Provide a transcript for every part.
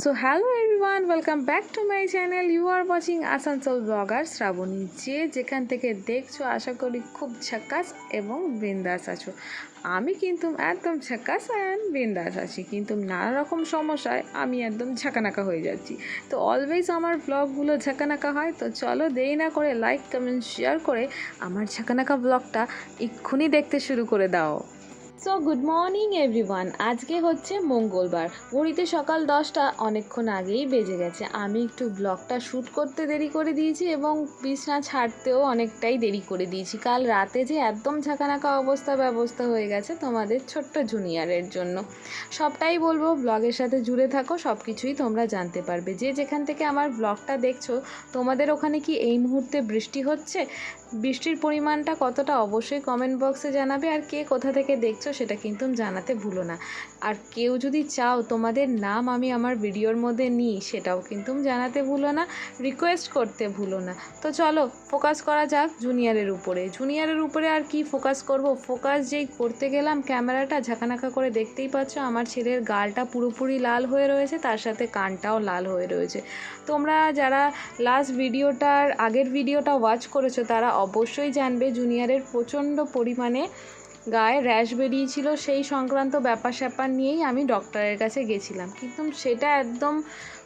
So hello everyone, welcome back to my channel you are watching Asansol vlogger Shrabani যে যেখান থেকে দেখছ আশা করি খুব ঝাক্কাস এবং বিন্দাস আছো। আমি কিন্তু একদম ঝাক্কাস অ্যান্ড বিন্দাস আছি কিন্তু নানা রকম সমস্যায় আমি একদম ঝাঁকানাকা হয়ে যাচ্ছি। তো অলওয়েজ আমার ব্লগগুলো ঝাঁকানাকা হয় তো চলো দেরি না করে লাইক কমেন্ট শেয়ার করে আমার ঝাঁকানাকা ব্লগটা এক্ষুনি দেখতে শুরু করে দাও। So good morning everyone. আজকে হচ্ছে মঙ্গলবার। ঘড়িতে সকাল দশটা অনেকক্ষণ আগেই বেজে গেছে। আমি একটু ব্লগটা শ্যুট করতে দেরি করে দিয়েছি এবং বিছনা ছাড়তেও অনেকটাই দেরি করে দিয়েছি। কাল রাতে যে একদম ঝাঁকানাকা অবস্থা ব্যবস্থা হয়ে গেছে তোমাদের ছোট্ট জুনিয়রের জন্য। সবটাই বলব, ব্লগের সাথে জুড়ে থাকো সব কিছুই তোমরা জানতে পারবে। যে যেখান থেকে আমার ব্লগটা দেখছ, তোমাদের ওখানে কি এই মুহূর্তে বৃষ্টি হচ্ছে? বৃষ্টির পরিমাণটা কতটা অবশ্যই কমেন্ট বক্সে জানাবে, আর কে কোথা থেকে দেখছ সেটা কিন্তু জানাতে ভুলো না। আর কেউ যদি চাও তোমাদের নাম আমি আমার ভিডিওর মধ্যে নিই, সেটাও কিন্তু জানাতে ভুলো না রিকোয়েস্ট করতে ভুলো না। তো চলো ফোকাস করা যাক জুনিয়রের উপরে। জুনিয়রের উপরে আর কি ফোকাস করব? ফোকাস যেই করতে গেলাম ক্যামেরাটা ঝাঁকানাকা করে দেখতেই পাচ্ছ, আমার ছেলের গালটা পুরোপুরি লাল হয়ে রয়েছে, তার সাথে কানটাও লাল হয়ে রয়েছে। তোমরা যারা লাস্ট ভিডিওটার আগের ভিডিওটা ওয়াচ করেছ, তারা অবশ্যই জানবে জুনিয়রের প্রচণ্ড পরিমাণে গায়ে র্যাশ বেরিয়েছিল সেই সংক্রান্ত ব্যাপার স্যাপার নিয়েই আমি ডক্টরের কাছে গেছিলাম। কিন্তু সেটা একদম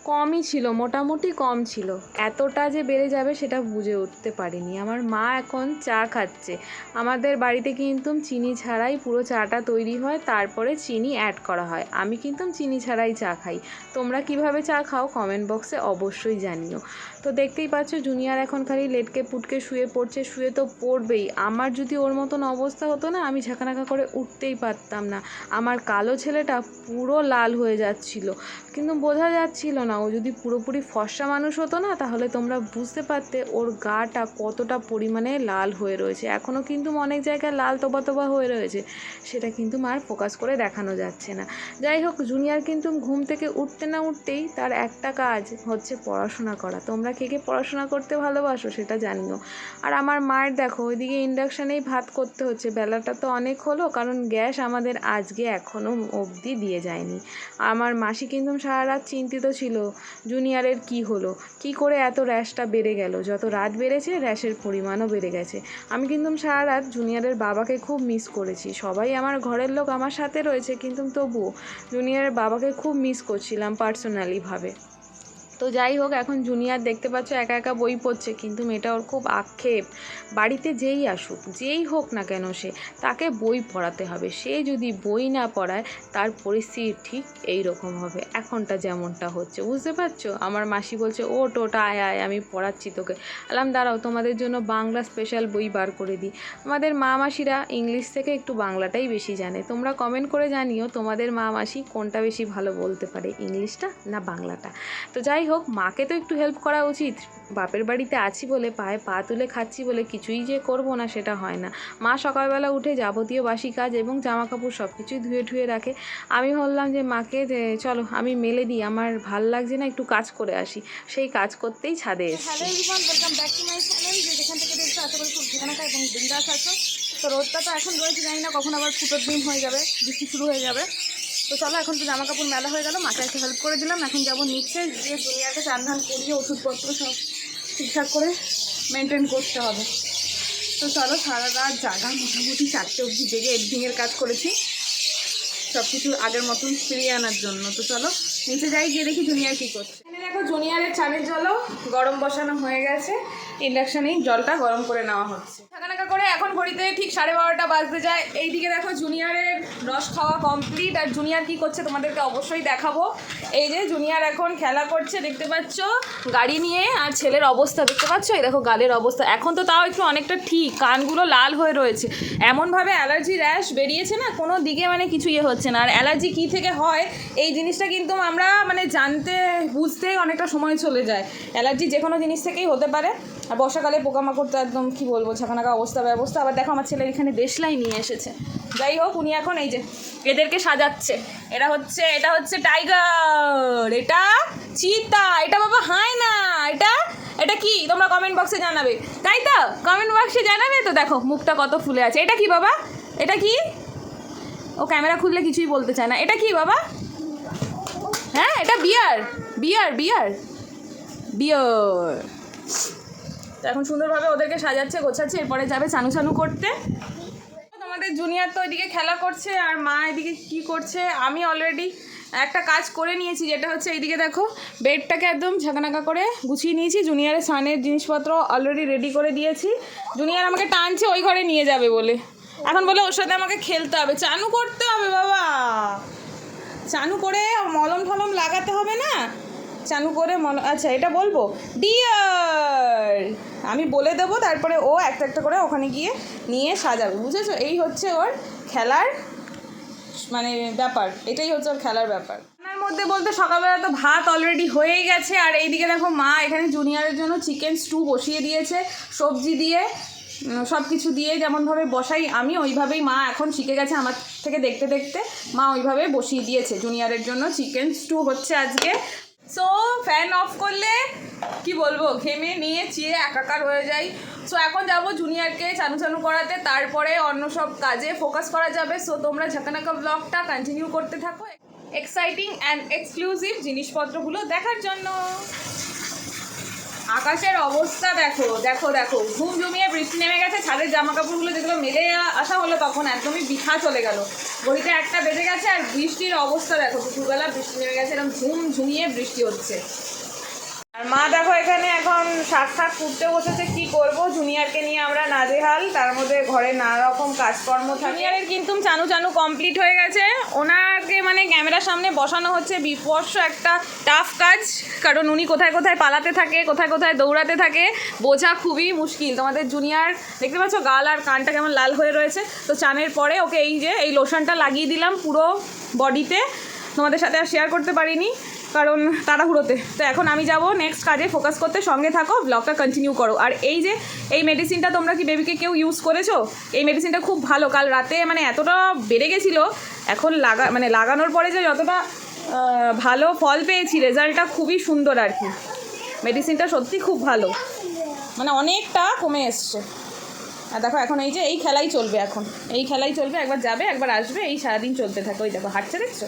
কমই ছিল, মোটামুটি কম ছিল। এতটা যে বেড়ে যাবে সেটা বুঝে উঠতে পারিনি। আমার মা এখন চা খাচ্ছে। আমাদের বাড়িতে কিন্তু চিনি ছাড়াই পুরো চাটা তৈরি হয়, তারপরে চিনি অ্যাড করা হয়। আমি কিন্তু চিনি ছাড়াই চা খাই। তোমরা কীভাবে চা খাও কমেন্ট বক্সে অবশ্যই জানিও। তো দেখতেই পাচ্ছ জুনিয়র এখন খালি লেটকে পুটকে শুয়ে পড়ছে, শুয়ে তো পড়বেই। আমার যদি ওর মতন অবস্থা হতো না, আমি ঝাঁকানাকা করে উঠতেই পারতাম না। আমার কালো ছেলেটা পুরো লাল হয়ে যাচ্ছিল। কিন্তু বোঝা যাচ্ছিল না ও যদি পুরোপুরি ফর্সা মানুষ হতো না, তাহলে তোমরা বুঝতে পারতে ওর গাটা কতটা পরিমাণে লাল হয়ে রয়েছে। এখনও কিন্তু অনেক জায়গায় লাল তোবা তোবা হয়ে রয়েছে। সেটা কিন্তু মার ফোকাস করে দেখানো যাচ্ছে না। যাই হোক, জুনিয়র কিন্তু ঘুম থেকে উঠতে না উঠতেই তার একটা কাজ হচ্ছে পড়াশোনা করা। তোমরা কে কে পড়াশোনা করতে ভালোবাসো সেটা জানিও। আর আমার মায়ের দেখো, ওইদিকে ইন্ডাকশানেই ভাত করতে হচ্ছে। বেলাটা তো অনেক হলো, কারণ গ্যাস আমাদের আজকে এখনও অবধি দিয়ে যায়নি। আমার মাসি কিন্তু সারা রাত চিন্তিত ছিল জুনিয়রের কি হলো? কি করে এত র্যাশটা বেড়ে গেল? যত রাত বেড়েছে, র্যাশের পরিমাণও বেড়ে গেছে। আমি কিন্তু সারা রাত জুনিয়রের বাবাকে খুব মিস করেছি। সবাই আমার ঘরের লোক আমার সাথে রয়েছে, কিন্তু তবুও জুনিয়রের বাবাকে খুব মিস করছিলাম পার্সোনালিভাবে তো যাই হোক, এখন জুনিয়র দেখতে পাচ্ছ একা একা বই পড়ছে, কিন্তু মেয়েটা ওর খুব আক্ষেপ। বাড়িতে যেই আসুক, যেই হোক না কেন সে, তাকে বই পড়াতে হবে। সে যদি বই না পড়ায়, তার পরিস্থিতি ঠিক এই রকম হবে। এখনটা যেমনটা হচ্ছে, বুঝতে পারছ? আমার মাসি বলছে ও টোটা আয় আয়, আমি পড়াচ্ছি তোকে। আলাম দাঁড়াও, তোমাদের জন্য বাংলা স্পেশাল বই বার করে দিই। আমাদের মা মাসিরা ইংলিশ থেকে একটু বাংলাটাই বেশি জানে। তোমরা কমেন্ট করে জানিও তোমাদের মা মাসি কোনটা বেশি ভালো বলতে পারে, ইংলিশটা না বাংলাটা? তো যাই হোক মাকে তো একটু হেল্প করা উচিত। বাপের বাড়িতে আছি বলে পায়ে পা তুলে খাচ্ছি বলে কিছুই যে করব না সেটা হয় না। মা সকালবেলা উঠে যাবতীয় বাসি কাজ এবং জামা কাপড় সব কিছুই ধুয়ে ধুয়ে রাখে। আমি বললাম যে মাকে যে চলো আমি মেলে দিই। আমার ভালো লাগছে না একটু কাজ করে আসি। সেই কাজ করতেই ছাদে এসেছি। Hello everyone welcome back to my channel যে যেখান থেকে দেখছ আশা করি খুব এবং বিন্দাস আছো। তো রোদটা তো এখন রয়েছে জানি না কখন আবার ফুটোর দিন হয়ে যাবে বৃষ্টি শুরু হয়ে যাবে। তো চলো, এখন তো জামা কাপড় মেলা হয়ে গেল, মাকে একটা হেল্প করে দিলাম। এখন যাব নিচে যে দুনিয়াকে চান ধান করিয়ে ওষুধপত্র সব ঠিকঠাক করে মেনটেন করতে হবে। তো চলো, সারা রাত জাগা, মোটামুটি চারটে অবধি জেগে এডিটিংয়ের কাজ করেছি। সব কিছু আগের মতন ফিরিয়ে আনার জন্য। তো চলো, নিচে যাই, গিয়ে দেখি জুনিয়র কী করছে। এখানে দেখো, জুনিয়রের চালের জলও গরম বসানো হয়ে গেছে। ইন্ডাকশানেই জলটা গরম করে নেওয়া হচ্ছে। থাকানাকা করে এখন ঘড়িতে ঠিক সাড়ে বারোটা বাজতে যায়। এইদিকে দেখো জুনিয়রের রস খাওয়া কমপ্লিট আর জুনিয়র কি করছে তোমাদেরকে অবশ্যই দেখাবো। এই যে জুনিয়র এখন খেলা করছে, দেখতে পাচ্ছ? গাড়ি নিয়ে আর ছেলের অবস্থা, দেখতে পাচ্ছ? এই দেখো গালের অবস্থা। এখন তো তাও একটু অনেকটা ঠিক, কানগুলো লাল হয়ে রয়েছে। এমনভাবে অ্যালার্জি র্যাশ বেরিয়েছে না, কোনো দিকে মানে কিছু ইয়ে হচ্ছে না। আর অ্যালার্জি কী থেকে হয়, এই জিনিসটা কিন্তু আমরা মানে জানতে, বুঝতে অনেকটা সময় চলে যায়। অ্যালার্জি যে কোনো জিনিস থেকেই হতে পারে। আর বর্ষাকালে পোকামাকড় তো একদম কী বলব ঝাঁকানাকা অবস্থা, ব্যবস্থা। আবার দেখো আমার ছেলে এখানে দেশলাই নিয়ে এসেছে। যাই হোক, উনি এখন এই যে এদেরকে সাজাচ্ছে। এটা হচ্ছে এটা হচ্ছে টাইগার, এটা চিতা, এটা বাবা হায় না এটা এটা কি? তোমরা কমেন্ট বক্সে জানাবে। তাই তো? কমেন্ট বক্সে জানাবে তো? দেখো, মুখটা কত ফুলে আছে। এটা কি বাবা? এটা কি? ও ক্যামেরা খুললে কিছুই বলতে চায় না। এটা কি বাবা? হ্যাঁ এটা বিয়ার বিয়ার বিয়ার। বিয়ার। এখন সুন্দরভাবে ওদেরকে সাজাচ্ছে, গোছাচ্ছে, এরপরে যাবে চানু চানু করতে। তোমাদের জুনিয়র তো ওইদিকে খেলা করছে, আর মা এদিকে কি করছে? আমি অলরেডি একটা কাজ করে নিয়েছি, যেটা হচ্ছে এইদিকে দেখো, বেডটাকে একদম ঝাঁকানাকা করে গুছিয়ে নিয়েছি। জুনিয়রের সানের জিনিসপত্র অলরেডি রেডি করে দিয়েছি। জুনিয়র আমাকে টানছে, ওই ঘরে নিয়ে যাবে বলে। এখন বলে ওর সাথে আমাকে খেলতে হবে। চানু করতে হবে, বাবা। চানু করে মলম ঠলম লাগাতে হবে না? চানু করে মনে আচ্ছা এটা বলব? ডিয়ার আমি বলে দেবো, তারপরে ও একটা একটা করে ওখানে গিয়ে নিয়ে সাজাবে, বুঝেছ? এই হচ্ছে ওর খেলার মানে ব্যাপার, এটাই হচ্ছে ওর খেলার ব্যাপার। রান্নার মধ্যে বলতে সকালবেলা তো ভাত অলরেডি হয়েই গেছে, আর এইদিকে দেখো মা এখানে জুনিয়রের জন্য চিকেন স্টু বসিয়ে দিয়েছে, সবজি দিয়ে সব কিছু দিয়ে যেমনভাবে বসাই, আমি ওইভাবেই মা এখন শিখে গেছে আমার থেকে দেখতে দেখতে, মা ওইভাবে বসিয়ে দিয়েছে জুনিয়রের জন্য চিকেন স্টু হচ্ছে আজকে। সো ফ্যান অফ করলে কি বলব? ঘেমে, নিয়ে, চিয়ে, একাকার হয়ে যাই। সো এখন যাব জুনিয়রকে চানু চানু করাতে। তারপরে অন্য সব কাজে ফোকাস করা যাবে। সো তোমরা ঝাঁকানাকা ব্লগটা কন্টিনিউ করতে থাকো। এক্সাইটিং অ্যান্ড এক্সক্লুসিভ জিনিসপত্রগুলো দেখার জন্য। আকাশের অবস্থা দেখো দেখো দেখো। ঘুম জমিয়ে বৃষ্টি নেমে গেছে, ছাদের জামা কাপড়গুলো যেগুলো মেলে আসা হলো তখন একদমই বিঠা চলে গেল। ঘড়িতে একটা বেজে গেছে আর বৃষ্টির অবস্থা দেখো, দুপুরবেলা বৃষ্টি নেমে গেছে এরকম ঝুম ঝুমিয়ে বৃষ্টি হচ্ছে। আর মা দেখো এখানে এখন শাক শাক কুটতে বসেছে, কি করব? জুনিয়রকে নিয়ে আমরা নাজেহাল, তার মধ্যে ঘরে নানা রকম কাজকর্ম থাকে। জুনিয়রের কিন্তু চানু চানু কমপ্লিট হয়ে গেছে। ওনাকে মানে ক্যামেরার সামনে বসানো হচ্ছে বিপর্ষ একটা টাফ কাজ, কারণ উনি কোথায় কোথায় পালাতে থাকে, কোথায় কোথায় দৌড়াতে থাকে, বোঝা খুবই মুশকিল। তোমাদের জুনিয়র, দেখতে পাচ্ছ গাল আর কানটা কেমন লাল হয়ে রয়েছে। তো চানের পরে ওকে এই যে, এই লোশনটা লাগিয়ে দিলাম পুরো বডিতে তোমাদের সাথে আর শেয়ার করতে পারিনি। কারণ তাড়াহুড়োতে। তো এখন আমি যাব নেক্সট কাজে ফোকাস করতে, সঙ্গে থাকো ব্লগটা কন্টিনিউ করো। আর এই যে, এই মেডিসিনটা তোমরা কি বেবিকে কেউ ইউজ করেছ? এই মেডিসিনটা খুব ভালো। কাল রাতে মানে এতটা বেড়ে গেছিল, এখন লাগা মানে লাগানোর পরে যে যতটা ভালো ফল পেয়েছি, রেজাল্টটা খুবই সুন্দর আর কি। মেডিসিনটা সত্যি খুব ভালো। মানে অনেকটা কমে এসছে। আর দেখো, এখন এই যে, এই খেলাই চলবে এখন। এই খেলাই চলবে, একবার যাবে, একবার আসবে, এই সারাদিন চলতে থাকে। ওই দেখো, হাঁটছে, দেখছ?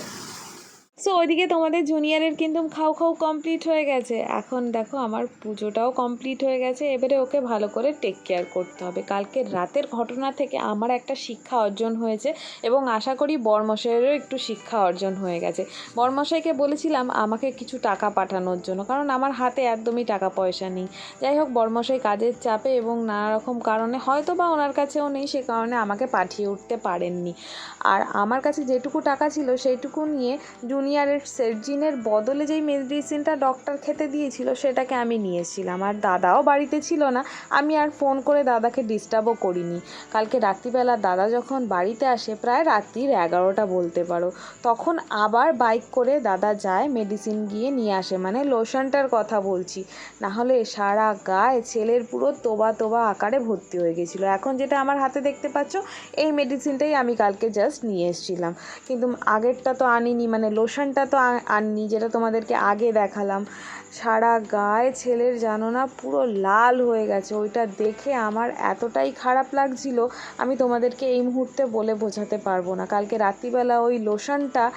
সো ওইদিকে তোমাদের জুনিয়রের কিন্তু খাও খাও কমপ্লিট হয়ে গেছে। এখন দেখো আমার পুজোটাও কমপ্লিট হয়ে গেছে। এবারে ওকে ভালো করে টেক কেয়ার করতে হবে। কালকে রাতের ঘটনা থেকে আমার একটা শিক্ষা অর্জন হয়েছে এবং আশা করি বর্মশাইয়েরও একটু শিক্ষা অর্জন হয়ে গেছে। বর্মশাইকে বলেছিলাম আমাকে কিছু টাকা পাঠানোর জন্য, কারণ আমার হাতে একদমই টাকা পয়সা নেই। যাই হোক, বর্মশাই কাজের চাপে এবং নানা রকম কারণে হয়তো বা ওনার কাছেও নেই, সে কারণে আমাকে পাঠিয়ে উঠতে পারেননি। আর আমার কাছে যেটুকু টাকা ছিল, সেইটুকু নিয়ে জুনিয়রের সেরজিনের বদলে যেই মেডিসিনটা ডক্টর খেতে দিয়েছিল, সেটাকে আমি নিয়েছিলাম। আর দাদাও বাড়িতে ছিল না, আমি আর ফোন করে দাদাকে ডিস্টার্বও করিনি। কালকে রাত্রিবেলা দাদা যখন বাড়িতে আসে, প্রায় রাত্রির এগারোটা বলতে পারো, তখন আবার বাইক করে দাদা যায় মেডিসিন গিয়ে নিয়ে আসে। মানে লোশনটার কথা বলছি। না হলে সারা গায়ে ছেলের পুরো তোবা তোবা আকারে ভর্তি হয়ে গেছিল। এখন যেটা আমার হাতে দেখতে পাচ্ছ, এই মেডিসিনটাই আমি কালকে জাস্ট নিয়ে এসেছিলাম। কিন্তু আগেরটা তো আনিনি মানে লোশনটা তো আনিনি যেটা তোমাদেরকে আগে দেখালাম। সারা গায়ে ছেলের জানো না পুরো লাল হয়ে গেছে। ওইটা দেখে আমার এতটাই খারাপ লাগছিল, আমি তোমাদেরকে এই মুহূর্তে বলে বোঝাতে পারব না। কালকে রাত্রিবেলা ওই লোশনটা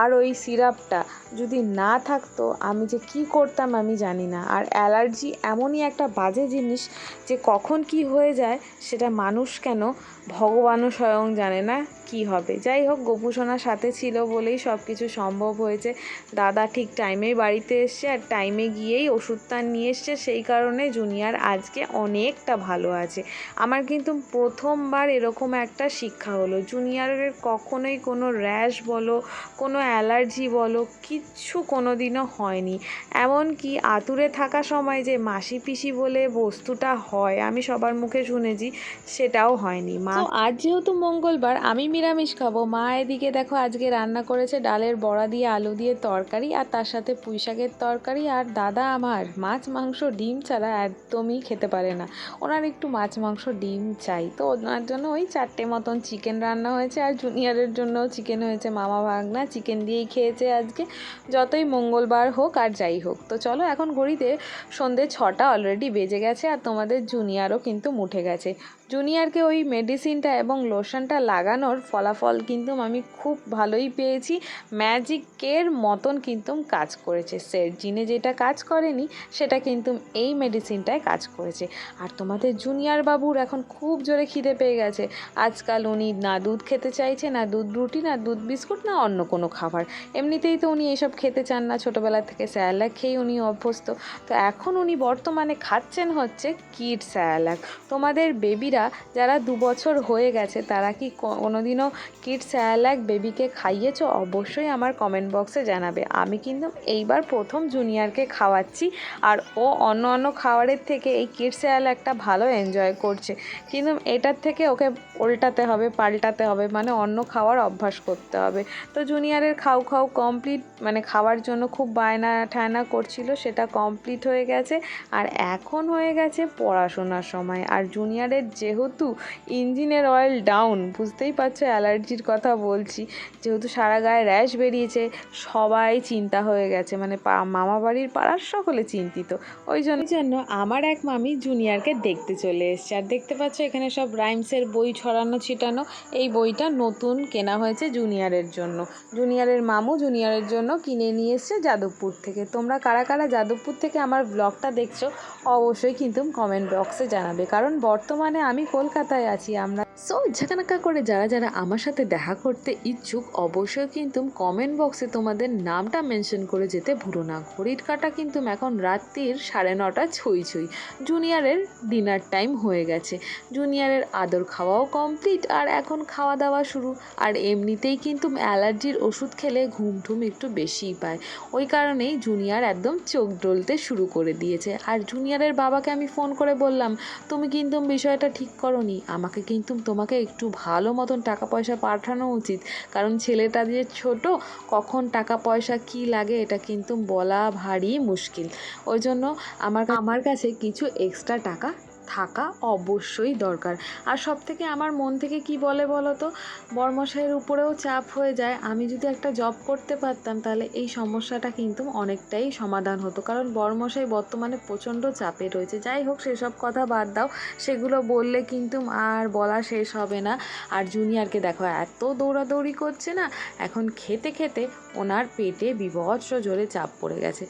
আর ওই সিরাপটা যদি না থাকতো, আমি যে কি করতাম আমি জানি না। আর অ্যালার্জি এমনই একটা বাজে জিনিস যে কখন কি হয়ে যায়, সেটা মানুষ কেন ভগবানও স্বয়ং জানে না কি হবে। যাই হোক, গোপুসোনার সাথে ছিল বলেই সব কিছু সম্ভব হয়েছে। দাদা ঠিক টাইমেই বাড়িতে এসছে, আর টাইমে গিয়েই ওষুধটা নিয়ে এসছে, সেই কারণে জুনিয়র আজকে অনেকটা ভালো আছে। আমার কিন্তু প্রথমবার এরকম একটা শিক্ষা হলো। জুনিয়রের কখনোই কোনো র্যাশ বলো, কোনো অ্যালার্জি বলো, কিচ্ছু কোনো দিনও হয়নি। এমনকি আতুরে থাকা সময় যে মাসি পিসি বলে বস্তুটা হয়, আমি সবার মুখে শুনেছি, সেটাও হয়নি। মা আজ যেহেতু মঙ্গলবার, আমি নিরামিষ খাব। মা এদিকে দেখো আজকে রান্না করেছে ডালের বড়া দিয়ে আলু দিয়ে তরকারি আর তার সাথে পুঁই শাকের তরকারি আর দাদা আমার মাছ, মাংস, ডিম ছাড়া একদমই খেতে পারে না। ওনার একটু মাছ, মাংস, ডিম চাই। তো ওনার জন্য ওই চারটে মতন চিকেন রান্না হয়েছে আর জুনিয়রের জন্যও চিকেন হয়েছে। মামা ভাগনা চিকেন দিয়েই খেয়েছে আজকে। যতই মঙ্গলবার হোক আর যাই হোক। তো চলো এখন ঘড়িতে সন্ধে ছটা অলরেডি বেজে গেছে আর তোমাদের জুনিয়রও কিন্তু মুঠে গেছে। জুনিয়রকে ওই মেডিসিনটা এবং লোশনটা লাগানোর ফলাফল কিন্তু আমি খুব ভালোই পেয়েছি। ম্যাজিকের মতন কিন্তু কাজ করেছে। সেরজিনে যেটা কাজ করেনি, সেটা কিন্তু এই মেডিসিনটায় কাজ করেছে। আর তোমাদের জুনিয়র বাবুর এখন খুব জোরে খিদে পেয়ে গেছে। আজকাল উনি না দুধ খেতে চাইছে, না দুধ রুটি, না দুধ বিস্কুট, না অন্য কোনো খাবার। এমনিতেই তো উনি এসব খেতে চান না। ছোটোবেলা থেকে স্যালাক খেয়ে উনি অভ্যস্ত। তো এখন উনি বর্তমানে খাচ্ছেন হচ্ছে কিড স্যালাক। তোমাদের বেবিরা যারা দু বছর হয়ে গেছে, তারা কি কোনোদিনও কিড স্যালাক বেবিকে খাইয়েছো? অবশ্যই আমার কমেন্ট বক্সে জানাবে। আমি কিন্তু এইবার প্রথম জুনিয়রকে খাওয়াচ্ছি, আর ও অন্য অন্য খাবারের থেকে এই কিড স্যালাকটা ভালো এনজয় করছে। কিন্তু এটার থেকে ওকে উল্টাতে হবে, পাল্টাতে হবে মানে অন্য খাওয়ার অভ্যাস করতে হবে। তো জুনিয়রের খাও খাও কমপ্লিট মানে খাওয়ার জন্য খুব বায়না ঠায়না করছিল, সেটা কমপ্লিট হয়ে গেছে। আর এখন হয়ে গেছে পড়াশোনার সময়। আর জুনিয়রের যেহেতু ইঞ্জিনের অয়েল ডাউন বুঝতেই পারছ অ্যালার্জির কথা বলছি। যেহেতু সারা গায়ে র্যাশ বেরিয়েছে, সবাই চিন্তা হয়ে গেছে। মানে মামা বাড়ির পাড়ার সকলে চিন্তিত। ওই জন্য জন্য আমার এক মামি জুনিয়রকে দেখতে চলে এসছে। আর দেখতে পাচ্ছ, এখানে সব রাইমসের বই ছড়ানো, ছিটানো। এই বইটা নতুন কেনা হয়েছে জুনিয়রের জন্য। জুনিয়রের মামু জুনিয়রের জন্য কিনে নিয়ে এসছে যাদবপুর থেকে। তোমরা কারা কারা যাদবপুর থেকে আমার ব্লগটা দেখছ, অবশ্যই কিন্তু কমেন্ট বক্সে জানাবে। কারণ বর্তমানে আমি কলকাতায় আছি আমরা সো ঝাঁকানাকা করে যারা যারা আমার সাথে দেখা করতে ইচ্ছুক, অবশ্যই কিন্তু কমেন্ট বক্সে তোমাদের নামটা মেনশন করে যেতে ভুলো না। ঘড়ির কাটা কিন্তু এখন রাত্রির সাড়ে নটা ছুঁই ছুঁই। জুনিয়রের ডিনার টাইম হয়ে গেছে। জুনিয়রের আদর খাওয়াও কমপ্লিট আর এখন খাওয়া দাওয়া শুরু। আর এমনিতেই কিন্তু অ্যালার্জির ওষুধ খেলে ঘুম ঠুম একটু বেশিই পায়। ওই কারণেই জুনিয়র একদম চোখ ডলতে শুরু করে দিয়েছে। আর জুনিয়রের বাবাকে আমি ফোন করে বললাম, তুমি কিন্তু বিষয়টা ঠিক করনি। আমাকে কিন্তু তোমাকে একটু ভালো মতন টাকা পয়সা পাঠানো উচিত। কারণ ছেলেটা যে ছোট, কখন টাকা পয়সা কি লাগে এটা কিন্তু বলা ভারী মুশকিল। ওই জন্য আমার আমার কাছে কিছু এক্সট্রা টাকা থাকা অবশ্যই দরকার। আর সব থেকে আমার মন থেকে কি বলে বলো তো বর্মশাইয়ের উপরেও চাপ হয়ে যায়। আমি যদি একটা জব করতে পারতাম, তাহলে এই সমস্যাটা কিন্তু অনেকটাই সমাধান হতো। কারণ বর্মশাই বর্তমানে প্রচণ্ড চাপে রয়েছে। যাই হোক, সেসব কথা বাদ দাও। সেগুলো বললে কিন্তু আর বলা শেষ হবে না। আর জুনিয়রকে দেখো, এত দৌড়াদৌড়ি করছে না? এখন খেতে খেতে ওনার পেটে বিভৎস জোরে চাপ পড়ে গেছে।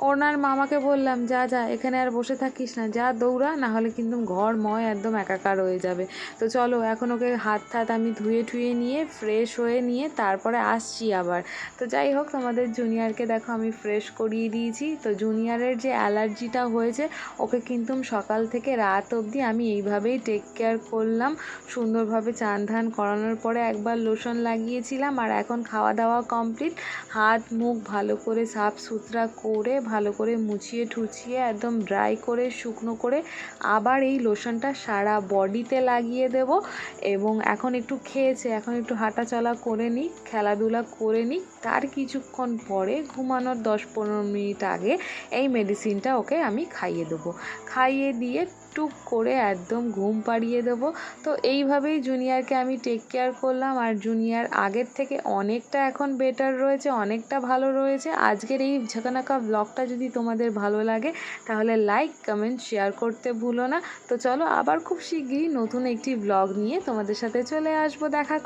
ওনার মামাকে বললাম, যা যা, এখানে আর বসে থাকিস না। যা, দৌড়া, না হলে কিন্তু ঘর ময় একদম একাকার হয়ে যাবে। তো চলো, এখন ওকে হাত টাত আমি ধুয়ে ঠুয়ে নিয়ে ফ্রেশ হয়ে নিয়ে তারপরে আসছি আবার। তো যাই হোক, তোমাদের জুনিয়রকে দেখো আমি ফ্রেশ করিয়ে দিয়েছি। তো জুনিয়রের যে অ্যালার্জিটা হয়েছে, ওকে কিন্তু সকাল থেকে রাত অবধি আমি এইভাবেই টেক কেয়ার করলাম। সুন্দরভাবে চান ধান করানোর পরে একবার লোশন লাগিয়েছিলাম আর এখন খাওয়া দাওয়া কমপ্লিট হাত, মুখ ভালো করে সাফ সুতরা করে ভালো করে মুছিয়ে ঠুচিয়ে একদম ড্রাই করে, শুকনো করে আবার এই লোশনটা সারা বডিতে লাগিয়ে দেব এবং এখন একটু খেয়েছে, এখন একটু হাঁটা চলা করে নিই খেলাধুলা করে নিই তার কিছুক্ষণ পরে ঘুমানোর দশ পনেরো মিনিট আগে এই মেডিসিনটা ওকে আমি খাইয়ে দেবো। খাইয়ে দিয়ে টুক করে একদম ঘুম পাড়িয়ে দেবো। তো এইভাবেই জুনিয়রকে আমি টেক কেয়ার করলাম আর জুনিয়র আগের থেকে অনেকটা এখন বেটার রয়েছে, অনেকটা ভালো রয়েছে। আজকের এই ঝাঁকানাকা ব্লগটা যদি তোমাদের ভালো লাগে, তাহলে লাইক কমেন্ট শেয়ার করতে ভুলো না। তো চলো আবার খুব শিগগিরই নতুন একটি ব্লগ নিয়ে তোমাদের সাথে চলে আসব, দেখা